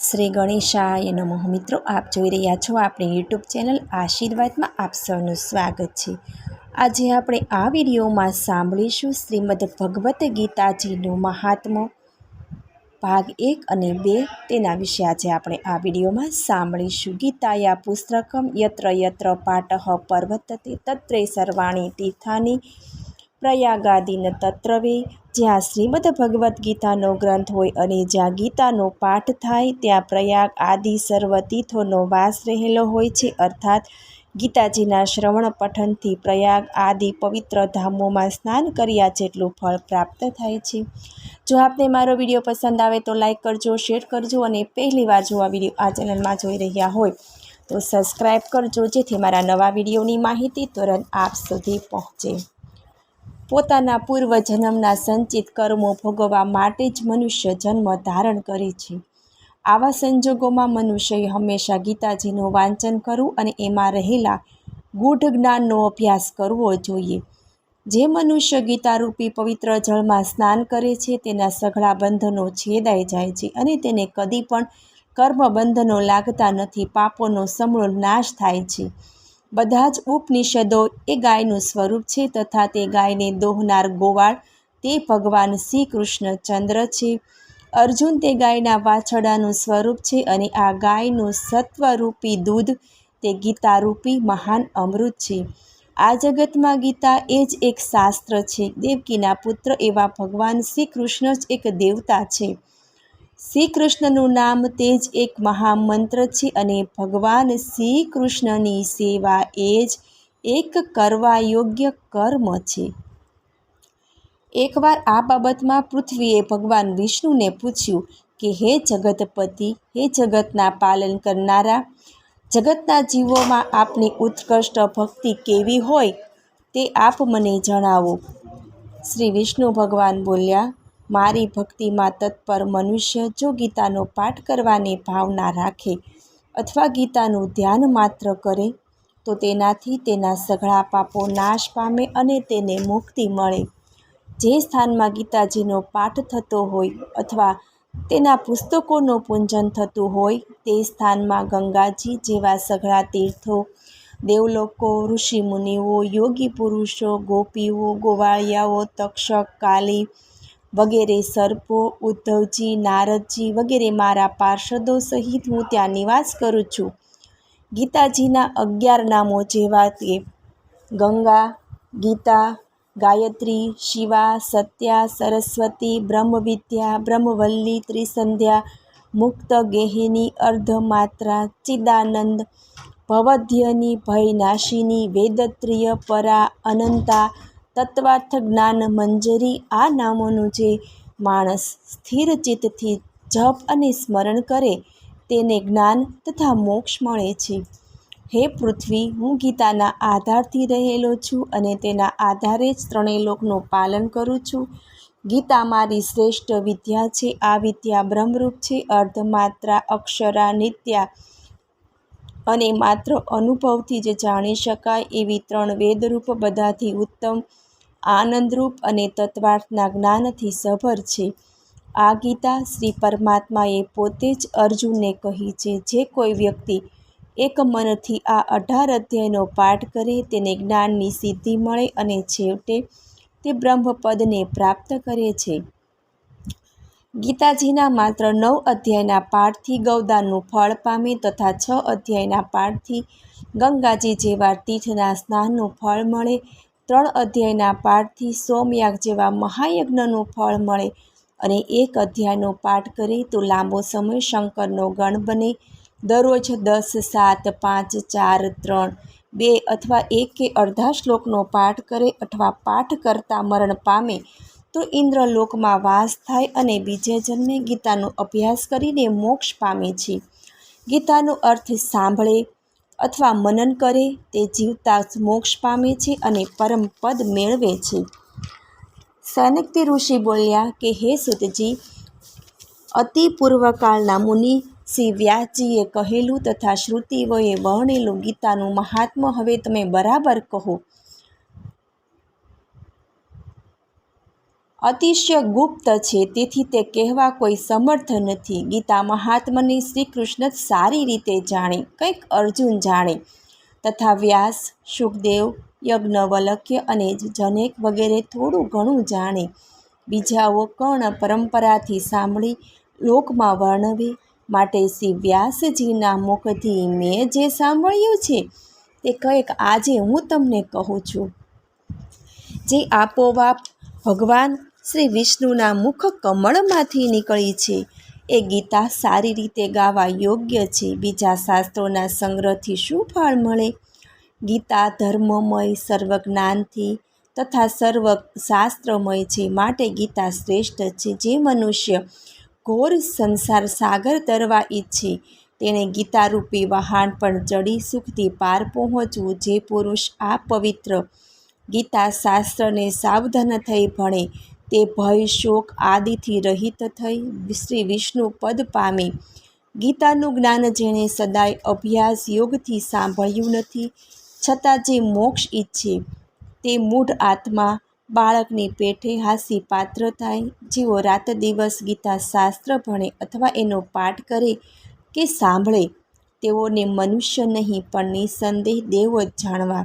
શ્રી ગણેશાય નમઃ. મિત્રો, આપ જોઈ રહ્યા છો આપણી યુટ્યુબ ચેનલ આશીર્વાદમાં આપ સૌનું સ્વાગત છે. આજે આપણે આ વિડીયોમાં સાંભળીશું શ્રીમદ ભગવદ્ ગીતાજીનું મહાત્મ્ય ભાગ એક અને બે. તેના વિશે આજે આપણે આ વિડીયોમાં સાંભળીશું. ગીતાયા પુસ્તકમ યત્ર યત્ર પાટહ પર્વતતે તત્રે સર્વાણી તીર્થાની પ્રયાગાદિન તત્રવે, જ્યાં શ્રીમદ ભગવદ્ ગીતાનો ગ્રંથ હોય અને જ્યાં ગીતાનો પાઠ થાય, ત્યાં પ્રયાગ આદિ સર્વ તીર્થોનો વાસ રહેલો હોય છે. અર્થાત, ગીતાજીના શ્રવણ પઠનથી પ્રયાગ આદિ પવિત્ર ધામોમાં સ્નાન કર્યા જેટલું ફળ પ્રાપ્ત થાય છે. જો આપને મારો વીડિયો પસંદ આવે તો લાઈક કરજો, શેર કરજો અને પહેલી વાર જો આ વીડિયો આ ચેનલમાં જોઈ રહ્યા હોય તો સબસ્ક્રાઈબ કરજો, જેથી મારા નવા વિડીયોની માહિતી તુરંત આપ સુધી પહોંચે. પોતાના પૂર્વ જન્મના સંચિત કર્મો ભોગવવા માટે જ મનુષ્ય જન્મ ધારણ કરે છે. આવા સંજોગોમાં મનુષ્યએ હંમેશા ગીતાજીનું વાંચન કરવું અને એમાં રહેલા ગૂઢ જ્ઞાનનો અભ્યાસ કરવો જોઈએ. જે મનુષ્ય ગીતારૂપી પવિત્ર જળમાં સ્નાન કરે છે, તેના સઘળા બંધનો છેદાઈ જાય છે અને તેને કદી પણ કર્મ બંધનો લાગતા નથી, પાપોનો સમૂળ નાશ થાય છે. બધા જ ઉપનિષદો એ ગાયનું સ્વરૂપ છે તથા તે ગાયને દોહનાર ગોવાળ, તે ભગવાન શ્રી કૃષ્ણચંદ્ર છે. અર્જુન તે ગાયના વાછડાનું સ્વરૂપ છે અને આ ગાયનું સત્વરૂપી દૂધ, તે ગીતારૂપી મહાન અમૃત છે. આ જગતમાં ગીતા એ જ એક શાસ્ત્ર છે. દેવકીના પુત્ર એવા ભગવાન શ્રી કૃષ્ણ જ એક દેવતા છે. શ્રી કૃષ્ણનું નામ તે જ એક મહામંત્ર છે અને ભગવાન શ્રી કૃષ્ણની સેવા એ જ એક કરવા યોગ્ય કર્મ છે. એકવાર આ બાબતમાં પૃથ્વીએ ભગવાન વિષ્ણુને પૂછ્યું કે, હે જગતપતિ, હે જગતના પાલન કરનારા, જગતના જીવોમાં આપની ઉત્કૃષ્ટ ભક્તિ કેવી હોય તે આપ મને જણાવો. શ્રી વિષ્ણુ ભગવાન બોલ્યા મારી ભક્તિમાં તત્પર મનુષ્ય જો ગીતાનો પાઠ કરવાની ભાવના રાખે અથવા ગીતાનું ધ્યાન માત્ર કરે, તો તેનાથી તેના સઘળા પાપો નાશ પામે અને તેને મુક્તિ મળે. જે સ્થાનમાં ગીતાજીનો પાઠ થતો હોય અથવા તેના પુસ્તકોનું પૂજન થતું હોય, તે સ્થાનમાં ગંગાજી જેવા સઘળા તીર્થો, દેવલોકો, ઋષિમુનિઓ, યોગી પુરુષો, ગોપીઓ, ગોવાળિયાઓ, તક્ષક, કાલી વગેરે સર્પો, ઉદ્ધવજી, નારદજી વગેરે મારા પાર્ષદો સહિત હું ત્યાં નિવાસ કરું છું. ગીતાજીના અગિયાર નામો જેવા કે ગંગા, ગીતા, ગાયત્રી, શિવા, સત્યા, સરસ્વતી, બ્રહ્મવિદ્યા, બ્રહ્મવલ્લી, ત્રિસંધ્યા, મુક્ત ગેહિની, અર્ધમાત્રા, ચિદાનંદ, ભવધ્યની, ભયનાશિની, વેદત્રિય, પરા, અનંતા તત્વાર્થ જ્ઞાન મંજરી આ નામોનું જે માણસ સ્થિર ચિત્તથી જપ અને સ્મરણ કરે, તેને જ્ઞાન તથા મોક્ષ મળે છે. હે પૃથ્વી, હું ગીતાના આધારથી રહેલો છું અને તેના આધારે જ ત્રણેય લોકનું પાલન કરું છું. ગીતા મારી શ્રેષ્ઠ વિદ્યા છે, આ વિદ્યા બ્રહ્મરૂપ છે, અર્ધમાત્રા, અક્ષરા, નિત્યા અને માત્ર અનુભવથી જ જાણી શકાય એવી ત્રણ વેદરૂપ બધાથી ઉત્તમ આનંદરૂપ અને તત્વાર્થના જ્ઞાનથી સભર છે. આ ગીતા શ્રી પરમાત્માએ પોતે જ અર્જુનને કહી છે, જે કોઈ વ્યક્તિ એક મનથી આ અઢાર અધ્યાયનો પાઠ કરે, તેને જ્ઞાનની સિદ્ધિ મળે અને છેવટે તે બ્રહ્મપદને પ્રાપ્ત કરે છે. ગીતાજીના માત્ર નવ અધ્યાયના પાઠથી ગૌદાનનું ફળ પામે તથા છ અધ્યાયના પાઠથી ગંગાજી જેવા તીર્થના સ્નાનનું ફળ મળે ત્રણ અધ્યાયના પાઠથી સોમયાગ જેવા મહાયજ્ઞનું ફળ મળે અને એક અધ્યાયનો પાઠ કરી તો લાંબો સમય શંકરનો ગણ બને. દરરોજ દસ, સાત, પાંચ, ચાર, ત્રણ, બે અથવા એક કે અડધા શ્લોકનો પાઠ કરે અથવા પાઠ કરતાં મરણ પામે તો ઇન્દ્રલોકમાં વાસ થાય અને બીજે જન્મે ગીતાનો અભ્યાસ કરીને મોક્ષ પામે છે. ગીતાનો અર્થ સાંભળે અથવા મનન કરે તે જીવતા મોક્ષ પામે છે અને પરમ પદ મેળવે છે. સૈનિકતી ઋષિ બોલ્યા કે, હે સુતજી, અતિ પૂર્વકાળના મુનિ શ્રી વ્યાસજીએ કહેલું તથા શ્રુતિઓએ વર્ણેલું ગીતાનું મહાત્મ્ય હવે તમે બરાબર કહો. અતિશય ગુપ્ત છે, તેથી તે કહેવા કોઈ સમર્થ નથી. ગીતા મહાત્મને શ્રી કૃષ્ણ સારી રીતે જાણે, કંઈક અર્જુન જાણે. તથા વ્યાસ, સુખદેવ, યજ્ઞવલક્ય અને જનેક વગેરે થોડું ઘણું જાણે. બીજાઓ કર્ણ પરંપરાથી સાંભળી, લોકમાં વર્ણવે. માટે શ્રી વ્યાસજીના મુખથી મેં જે સાંભળ્યું છે, તે કંઈક આજે હું તમને કહું છું. જે આપોઆપ ભગવાન શ્રી વિષ્ણુના મુખ કમળમાંથી નીકળી છે. એ ગીતા સારી રીતે ગાવા યોગ્ય છે. બીજા શાસ્ત્રોના સંગ્રહથી શું ફળ મળે? ગીતા ધર્મમય, સર્વજ્ઞાનથી તથા સર્વ શાસ્ત્રમય છે. માટે ગીતા શ્રેષ્ઠ છે. જે મનુષ્ય ઘોર સંસાર સાગર તરવા ઈચ્છે તેણે ગીતારૂપી વહાણ પણ ચડી સુખથી પાર પહોંચવું જે પુરુષ આ પવિત્ર ગીતા શાસ્ત્રને સાવધાન થઈ ભણે. તે ભય, શોક આદિથી રહિત થઈ શ્રી વિષ્ણુ પદ પામે. ગીતાનું જ્ઞાન જેણે સદાય અભ્યાસ યોગથી સાંભળ્યું નથી, છતાં જે મોક્ષ ઈચ્છે, તે મૂઢ આત્મા બાળકની પેઠે હાસી પાત્ર થાય. જેઓ રાત દિવસ ગીતા શાસ્ત્ર ભણે અથવા એનો પાઠ કરે કે સાંભળે, તેઓને મનુષ્ય નહીં પણ નિસંદેહ દેવ જ જાણવા.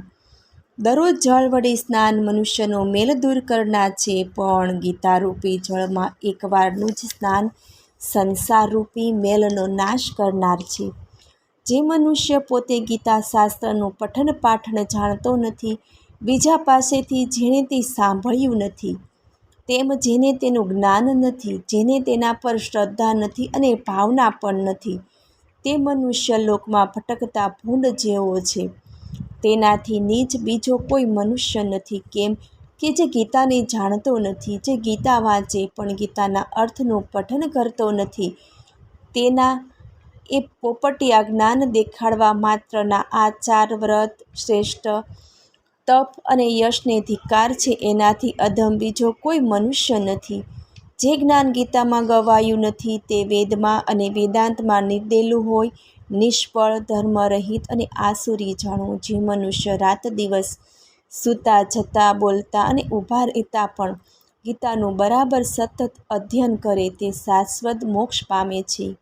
દરરોજ જળ વડે સ્નાન મનુષ્યનો મેલ દૂર કરનાર છે, પણ ગીતારૂપી જળમાં એકવારનું જ સ્નાન સંસારરૂપી મેલનો નાશ કરનાર છે. જે મનુષ્ય પોતે ગીતા શાસ્ત્રનું પઠન પાઠન જાણતો નથી, બીજા પાસેથી જેણે તે સાંભળ્યું નથી, તેમ જેને તેનું જ્ઞાન નથી, જેને તેના પર શ્રદ્ધા નથી અને ભાવના પણ નથી, તે મનુષ્ય લોકમાં ભટકતા ભૂંડ જેવો છે. તેનાથી નીચ બીજો કોઈ મનુષ્ય નથી. કેમ કે જે ગીતાને જાણતો નથી, જે ગીતા વાંચે, પણ ગીતાના અર્થનું પઠન કરતો નથી. તેના એ પોપટિયા જ્ઞાન દેખાડવા માત્રના આ ચાર વ્રત શ્રેષ્ઠ, તપ અને યશને ધિકાર છે, એનાથી અધમ બીજો કોઈ મનુષ્ય નથી. જે જ્ઞાન ગીતામાં ગવાયું નથી, તે વેદમાં અને વેદાંતમાં નિર્દેલું હોય નિષ્ફળ, ધર્મરહિત અને આસુરી જાણવું જે મનુષ્ય રાત દિવસ સૂતા, જતા, બોલતા અને ઊભા રહેતા પણ ગીતાનું બરાબર સતત અધ્યયન કરે તે શાશ્વત મોક્ષ પામે છે.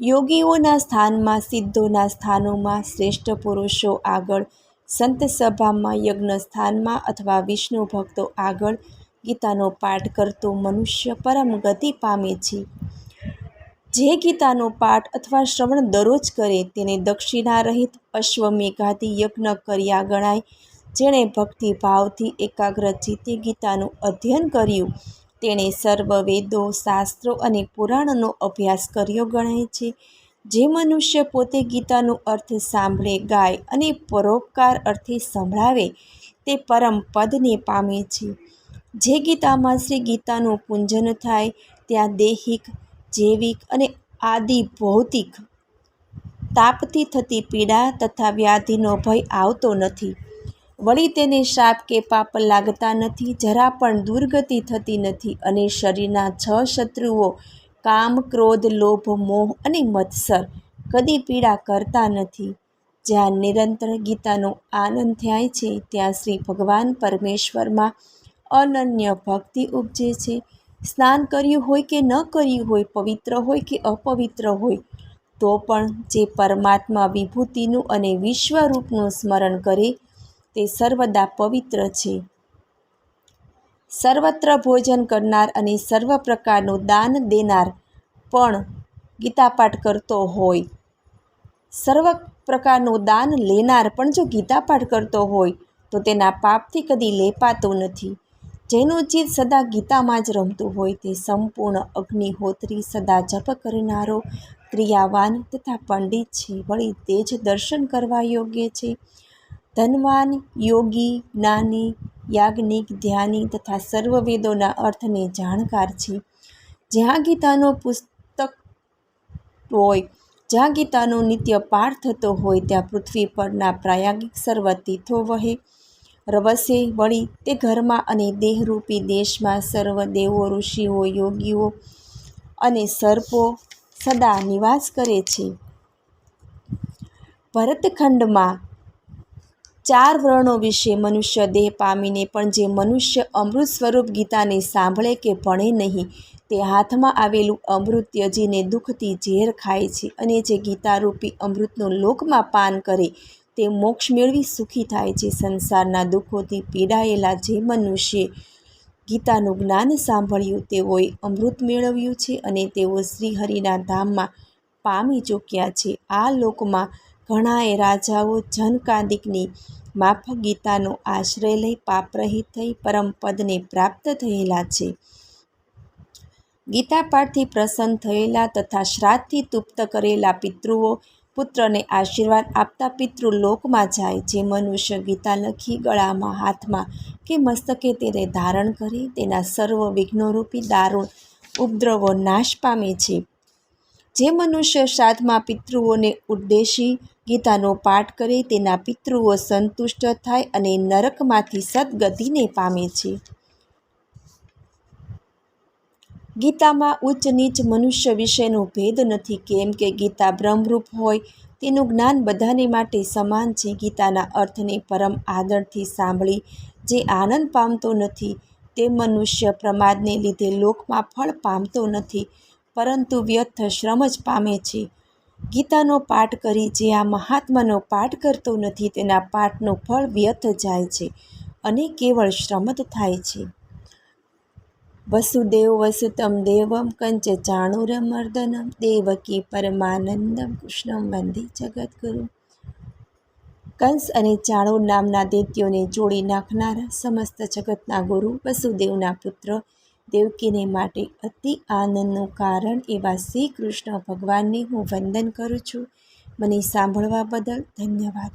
યોગીઓના સ્થાનમાં, સિદ્ધોના સ્થાનોમાં, શ્રેષ્ઠ પુરુષો આગળ, સંત સભામાં, યજ્ઞ સ્થાનમાં અથવા વિષ્ણુ ભક્તો આગળ ગીતાનો પાઠ કરતો મનુષ્ય પરમ ગતિ પામે છે. જે ગીતાનો પાઠ અથવા શ્રવણ દરરોજ કરે તેને દક્ષિણા રહિત અશ્વમેઘાદી યજ્ઞ કર્યા ગણાય. જેણે ભક્તિભાવથી એકાગ્ર જીતે ગીતાનું અધ્યયન કર્યું. તેણે સર્વ વેદો, શાસ્ત્રો અને પુરાણનો અભ્યાસ કર્યો ગણાય છે. જે મનુષ્ય પોતે ગીતાનો અર્થ સાંભળે, ગાય અને પરોપકાર અર્થે સંભળાવે, તે પરમ પદને પામે છે. જે ગીતામાં શ્રી ગીતાનું પૂંજન થાય, ત્યાં દૈહિક જૈવિક અને આદિ ભૌતિક તાપથી થતી પીડા તથા વ્યાધિનો ભય આવતો નથી. વળી તેને સાપ કે પાપ લાગતા નથી, જરા પણ દુર્ગતિ થતી નથી અને શરીરના છ શત્રુઓ કામ, ક્રોધ, લોભ, મોહ અને મત્સર કદી પીડા કરતા નથી. જ્યાં નિરંતર ગીતાનો આનંદ થાય છે, ત્યાં શ્રી ભગવાન પરમેશ્વરમાં અનન્ય ભક્તિ ઉપજે છે. સ્નાન કર્યું હોય કે ન કર્યું હોય, પવિત્ર હોય કે અપવિત્ર હોય, તો પણ જે પરમાત્મા વિભૂતિનું અને વિશ્વરૂપનું સ્મરણ કરે, તે સર્વદા પવિત્ર છે. સર્વત્ર ભોજન કરનાર અને સર્વ પ્રકારનું દાન દેનાર પણ ગીતાપાઠ કરતો હોય. સર્વ પ્રકારનું દાન લેનાર પણ જો ગીતાપાઠ કરતો હોય, તો તેના પાપથી કદી લેપાતું નથી. જેનું ચિત્ત સદા ગીતામાં જ રમતું હોય તે સંપૂર્ણ અગ્નિહોત્રી સદા જપ કરનારો ક્રિયાવાન તથા પંડિત છે વળી તે જ દર્શન કરવા યોગ્ય છે. ધનવાન, યોગી, જ્ઞાની, યાજ્ઞિક, ધ્યાની તથા સર્વ વેદોના અર્થને જાણકાર છે. જ્યાં ગીતાનો પુસ્તક હોય, જ્યાં ગીતાનો નિત્ય પાઠ થતો હોય, ત્યાં પૃથ્વી પરના પ્રાયોગિક સર્વ તીર્થો વહે. રવસે વળી તે ઘરમાં અને દેહરૂપી દેશમાં સર્વ દેવો ઋષિઓ, યોગીઓ અને સર્પો સદા નિવાસ કરે છે. ભરતખંડમાં ચાર વર્ણો વિશે મનુષ્ય દેહ પામીને પણ જે મનુષ્ય અમૃત સ્વરૂપ ગીતાને સાંભળે કે ભણે નહીં, તે હાથમાં આવેલું અમૃત ત્યજીને દુઃખથી ઝેર ખાય છે અને જે ગીતારૂપી અમૃતનું લોકમાં પાન કરે તે મોક્ષ મેળવી સુખી થાય છે. સંસારના દુઃખોથી પીડાયેલા જે મનુષ્ય ગીતાનું જ્ઞાન સાંભળ્યું, તેઓએ અમૃત મેળવ્યું છે અને તેઓ શ્રીહરિના ધામમાં પામી ચૂક્યા છે. આ લોકમાં ઘણાએ રાજાઓ, જનકાદિકની માફક ગીતાનો આશ્રય લઈ પાપરહિત થઈ પરમપદને પ્રાપ્ત થયેલા છે. ગીતા પાઠથી પ્રસન્ન થયેલા તથા શ્રાદ્ધથી તુપ્ત કરેલા પિતૃઓ પુત્રને આશીર્વાદ આપતા પિતૃલોકમાં જાય, જે મનુષ્ય ગીતા લખી ગળામાં હાથમાં કે મસ્તકે તેને ધારણ કરી, તેના સર્વ વિઘ્નોરૂપી દારૂણ ઉપદ્રવો નાશ પામે છે. જે મનુષ્ય શ્રાદ્ધમાં પિતૃઓને ઉદ્દેશી ગીતાનો પાઠ કરે, તેના પિતૃઓ સંતુષ્ટ થાય અને નરકમાંથી સદગતિને પામે છે. ગીતામાં ઉચ્ચ નીચ મનુષ્ય વિશેનો ભેદ નથી કેમ કે ગીતા બ્રહ્મરૂપ હોય, તેનું જ્ઞાન બધાને માટે સમાન છે. ગીતાના અર્થને પરમ આદરથી સાંભળી જે આનંદ પામતો નથી, તે મનુષ્ય પ્રમાદને લીધે લોકમાં ફળ પામતો નથી, પરંતુ વ્યર્થ શ્રમ જ પામે છે. ગીતાનો પાઠ કરી જે આ મહાત્માનો પાઠ કરતો નથી, તેના પાઠનું ફળ વ્યર્થ જાય છે અને કેવળ શ્રમ જ થાય છે. વસુદેવ વસુતમ દેવમ કંચ ચાણુરમર્દનમ દેવકી પરમાનંદમ કૃષ્ણમ વંદે જગદગુરુ કંસ અને ચાણુર નામના દૈત્યોને જોડી નાખનારા સમસ્ત જગતના ગુરુ વસુદેવના પુત્ર દેવકીને માટે અતિ આનંદનું કારણ એવા શ્રી કૃષ્ણ ભગવાનને હું વંદન કરું છું। મને સાંભળવા બદલ ધન્યવાદ।